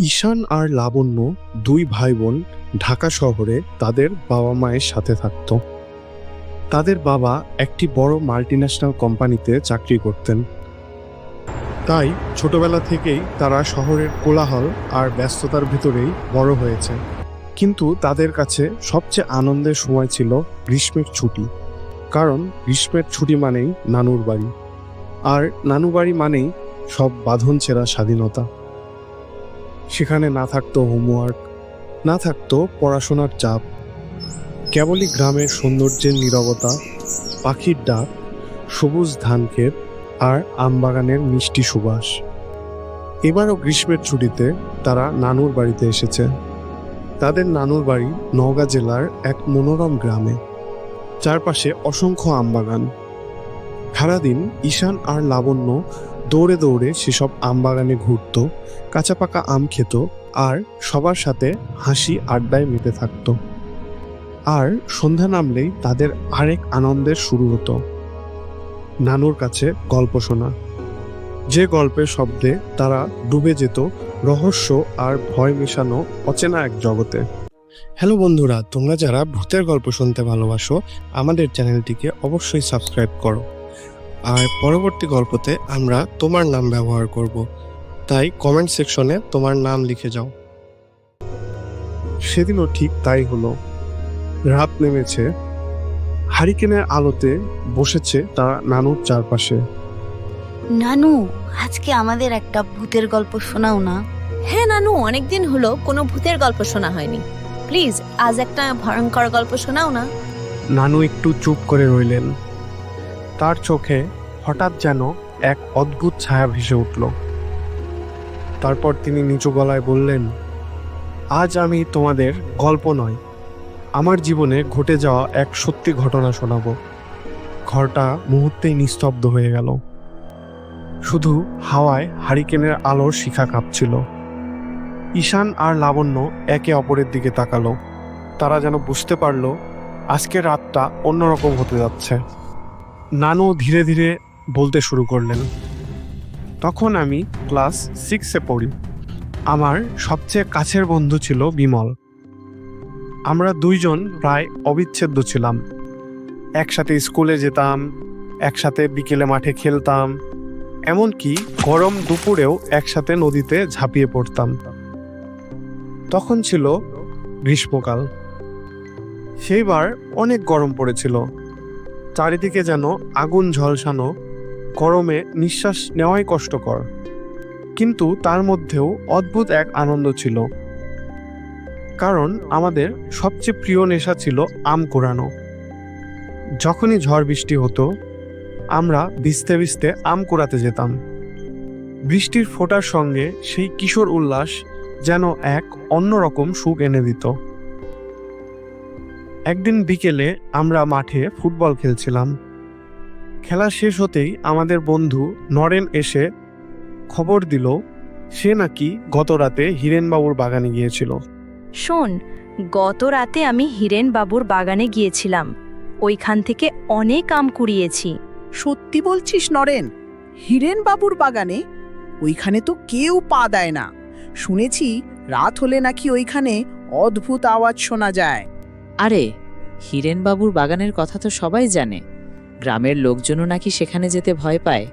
ঈশান আর লাবণ্য দুই ভাই বোন ঢাকা শহরে তাদের বাবা মায়ের সাথে থাকত। তাদের বাবা একটি বড় মাল্টিন্যাশনাল কোম্পানিতে চাকরি করতেন। তাই ছোটবেলা থেকেই তারা শহরের কোলাহল আর ব্যস্ততার ভিতরেই বড় হয়েছে। কিন্তু তাদের কাছে সবচেয়ে আনন্দের সময় ছিল গ্রীষ্মের ছুটি। কারণ গ্রীষ্মের ছুটি মানেই নানুর বাড়ি। আর নানু বাড়ি মানেই সব বাঁধন ছেঁড়া স্বাধীনতা। সেখানে না থাকতো হোমওয়ার্ক না থাকতো পড়াশোনার চাপ, কেবলই গ্রামের সৌন্দর্যের নীরবতা, পাখির ডাক, সবুজ ধানক্ষেত আর আমবাগানের মিষ্টি সুবাস। এবারও গ্রীষ্মের ছুটিতে তারা নানুর বাড়িতে এসেছে। তাদের নানুর বাড়ি নওগাঁ জেলার এক মনোরম গ্রামে। চারপাশে অসংখ্য আমবাগান। সারাদিন ঈশান আর লাবণ্য দৌড়ে দৌড়ে সেসব আমবাগানে ঘুরত কাঁচা পাকা আম খেত আর সবার সাথে হাসি আড্ডায় মেতে থাকত। আর সন্ধ্যা নামলেই তাদের আরেক আনন্দের শুরু হতো। নানুর কাছে গল্প শোনা। যে গল্পের শব্দে তারা ডুবে যেত, রহস্য আর ভয় মেশানো অচেনা এক জগতে। হ্যালো বন্ধুরা, তোমরা যারা ভূতের গল্প শুনতে ভালোবাসো, আমাদের চ্যানেলটিকে অবশ্যই সাবস্ক্রাইব করো। আর পরবর্তী গল্পতে আমরা তোমার নাম ব্যবহার করব। তাই কমেন্ট সেকশনে তোমার নাম লিখে যাও। সেদিনও ঠিক তাই হলো। রাত নেমেছে। হারিকেনের আলোতে বসেছে তারা নানুর চারপাশে। নানু আজকে আমাদের একটা ভূতের গল্প শোনাও না। হ্যাঁ নানু অনেকদিন হলো কোনো ভূতের গল্প শোনা হয়নি। প্লিজ আজ একটা ভয়ঙ্কর গল্প শোনাও না। নানু একটু চুপ করে রইলেন। তার চোখে হঠাৎ যেন এক অদ্ভুত ছায়া ভেসে উঠল। তারপর তিনি নিচু গলায় বললেন, আজ আমি তোমাদের গল্প নয়, আমার জীবনে ঘটে যাওয়া এক সত্যি ঘটনা শোনাব। ঘরটা মুহূর্তেই নিস্তব্ধ হয়ে গেল। শুধু হাওয়ায় হারিকেনের আলোর শিখা কাঁপছিল। ঈশান আর লাবণ্য একে অপরের দিকে তাকালো। তারা যেন বুঝতে পারল, আজকের রাতটা অন্যরকম হতে যাচ্ছে। নানু ধীরে ধীরে বলতে শুরু করলেন, তখন আমি ক্লাস সিক্সে পড়ি। আমার সবচেয়ে কাছের বন্ধু ছিল বিমল। আমরা দুইজন প্রায় অবিচ্ছেদ্য ছিলাম। একসাথে স্কুলে যেতাম, একসাথে বিকেলে মাঠে খেলতাম, এমনকি গরম দুপুরেও একসাথে নদীতে ঝাঁপিয়ে পড়তাম। তখন ছিল গ্রীষ্মকাল। সেইবার অনেক গরম পড়েছিল। চারিদিকে যেন আগুন ঝলসানো, গরমে নিঃশ্বাস নেওয়াই কষ্টকর। কিন্তু তার মধ্যেও অদ্ভুত এক আনন্দ ছিল। কারণ আমাদের সবচেয়ে প্রিয় নেশা ছিল আম কোরানো। যখনই ঝড় বৃষ্টি হতো, আমরা ভিজতে ভিজতে আম কুড়াতে যেতাম। বৃষ্টির ফোঁটার সঙ্গে সেই কিশোর উল্লাস যেন এক অন্যরকম সুখ এনে দিত। একদিন বিকেলে আমরা মাঠে ফুটবল খেলছিলাম। খেলা শেষ হতেই আমাদের বন্ধু নরেন এসে খবর দিল সে নাকি গত রাতে হিরেনবাবুর বাগানে গিয়েছিল। শোন গত রাতে আমি হিরেন বাবুর বাগানে গিয়েছিলাম। ওইখান থেকে অনেক আম কুড়িয়েছি। সত্যি বলছিস নরেন? হিরেন বাবুর বাগানে? ওইখানে তো কেউ পা দেয় না। শুনেছি রাত হলে নাকি ওইখানে অদ্ভুত আওয়াজ শোনা যায়। আরে, হিরেনবাবুর বাগানের কথা তো সবাই জানে। গ্রামের লোকজনও নাকি সেখানে যেতে ভয় পায়।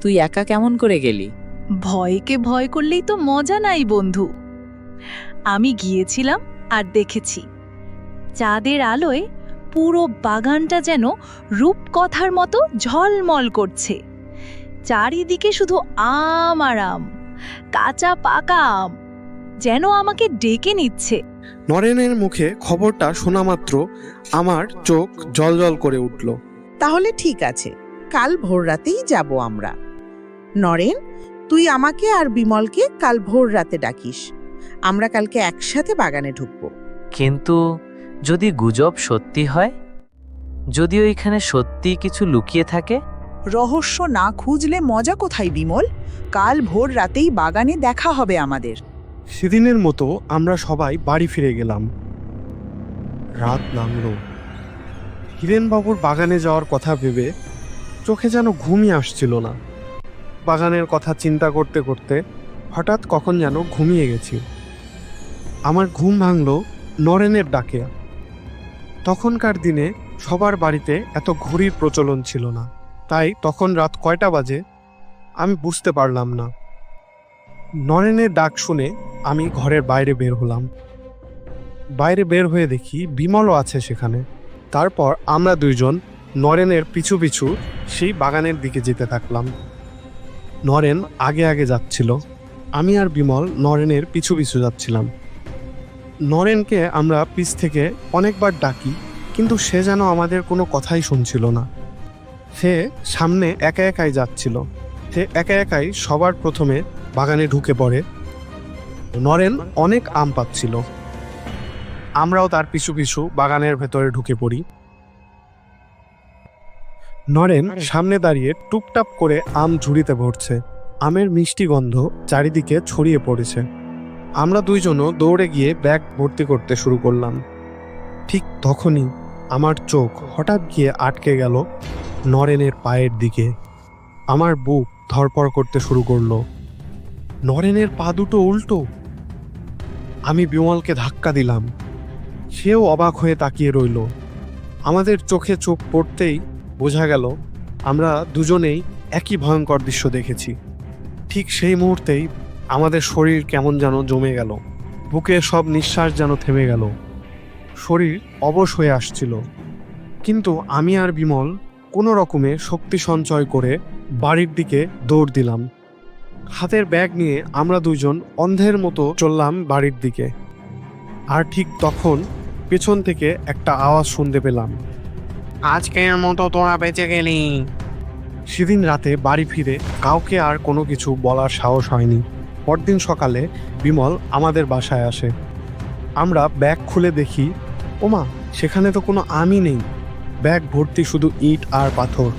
তুই একা কেমন করে গেলি? ভয়কে ভয় করলেই তো মজা নাই, বন্ধু। আমি গিয়েছিলাম আর দেখেছি। চাঁদের আলোয় পুরো বাগানটা যেন রূপকথার মতো ঝলমল করছে। চারিদিকে শুধু আম আর আম, কাঁচা পাকা আম, যেন আমাকে ডেকে নিচ্ছে। নরেনের মুখে খবরটা শোনা মাত্র আমার চোখ জলজল করে উঠল। তাহলে ঠিক আছে কাল ভোর রাতেই যাব আমরা। নরেন তুই আমাকে আর বিমলকে কাল ভোর রাতে ডাকিস। আমরা কালকে একসাথে বাগানে ঢুকবো। কিন্তু যদি গুজব সত্যি হয়? যদি ওইখানে সত্যি কিছু লুকিয়ে থাকে? রহস্য না খুঁজলে মজা কোথায় বিমল? কাল ভোর রাতেই বাগানে দেখা হবে আমাদের। সেদিনের মতো আমরা সবাই বাড়ি ফিরে গেলাম। রাত নামলো। হিরেনবাবুর বাগানে যাওয়ার কথা ভেবে চোখে যেন ঘুমই আসছিল না। বাগানের কথা চিন্তা করতে করতে হঠাৎ কখন যেন ঘুমিয়ে গেছি। আমার ঘুম ভাঙলো নরেনের ডাকে। তখনকার দিনে সবার বাড়িতে এত ঘড়ির প্রচলন ছিল না। তাই তখন রাত কয়টা বাজে আমি বুঝতে পারলাম না। নরেনের ডাক শুনে আমি ঘরের বাইরে বের হলাম। বাইরে বের হয়ে দেখি বিমলও আছে সেখানে। তারপর আমরা দুইজন নরেনের পিছু পিছু সেই বাগানের দিকে যেতে থাকলাম। নরেন আগে আগে যাচ্ছিল। আমি আর বিমল নরেনের পিছু পিছু যাচ্ছিলাম। নরেনকে আমরা পিছ থেকে অনেকবার ডাকি, কিন্তু সে যেন আমাদের কোনো কথাই শুনছিল না। সে সামনে একা একাই যাচ্ছিল। সে একা একাই সবার প্রথমে বাগানে ঢুকে পড়ে। নরেন অনেক আম পাচ্ছিল। আমরাও তার পিছু পিছু বাগানের ভেতরে ঢুকে পড়ি। নরেন সামনে দাঁড়িয়ে টুপটাপ করে আম ঝুড়িতে ভরছে। আমের মিষ্টি গন্ধ চারিদিকে ছড়িয়ে পড়েছে। আমরা দুইজনও দৌড়ে গিয়ে ব্যাগ ভর্তি করতে শুরু করলাম। ঠিক তখনই আমার চোখ হঠাৎ গিয়ে আটকে গেল নরেনের পায়ের দিকে। আমার বুক ধরপড় করতে শুরু করল। নরেনের পা দুটো উল্টো। আমি বিমলকে ধাক্কা দিলাম। সেও অবাক হয়ে তাকিয়ে রইল। আমাদের চোখে চোখ পড়তেই বোঝা গেল, আমরা দুজনেই একই ভয়ঙ্কর দৃশ্য দেখেছি। ঠিক সেই মুহূর্তেই আমাদের শরীর কেমন যেন জমে গেল। বুকে সব নিঃশ্বাস যেন থেমে গেল। শরীর অবশ হয়ে আসছিল। কিন্তু আমি আর বিমল কোনো রকমে শক্তি সঞ্চয় করে বাড়ির দিকে দৌড় দিলাম। হাতের ব্যাগ নিয়ে আমরা দুজন অন্ধের মতো চললাম বাড়ির দিকে। আর ঠিক তখন পেছন থেকে একটা আওয়াজ শুনতে পেলাম। আজকের মতো তোরা বেঁচে গেলি। সেদিন রাতে বাড়ি ফিরে কাউকে আর কোনো কিছু বলার সাহস হয়নি। পরদিন সকালে বিমল আমাদের বাসায় আসে। আমরা ব্যাগ খুলে দেখি ওমা সেখানে তো কোনো আমি নেই। ব্যাগ ভর্তি শুধু ইট আর পাথর।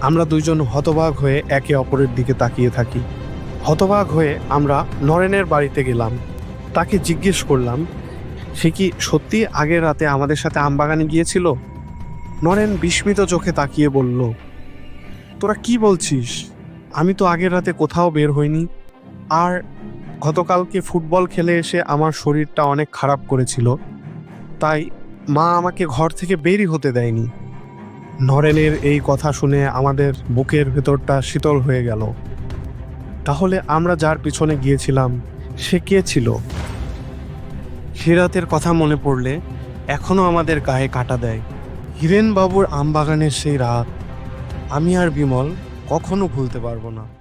আমরা দুইজন হতবাক হয়ে একে অপরের দিকে তাকিয়ে থাকি। হতবাক হয়ে আমরা নরেনের বাড়িতে গেলাম। তাকে জিজ্ঞেস করলাম, সে কি সত্যি আগের রাতে আমাদের সাথে আমবাগানে গিয়েছিল? নরেন বিস্মিত চোখে তাকিয়ে বলল, তোরা কি বলছিস? আমি তো আগের রাতে কোথাও বের হইনি। আর গতকালকে ফুটবল খেলে এসে আমার শরীরটা অনেক খারাপ করেছিল। তাই মা আমাকে ঘর থেকে বেরই হতে দেয়নি। নরেনের এই কথা শুনে আমাদের বুকের ভেতরটা শীতল হয়ে গেল। তাহলে আমরা যার পিছনে গিয়েছিলাম, সে কে ছিল? সে রাতের কথা মনে পড়লে এখনও আমাদের গায়ে কাটা দেয়। হিরেনবাবুর আমবাগানের সেই রাত আমি আর বিমল কখনো ভুলতে পারব না।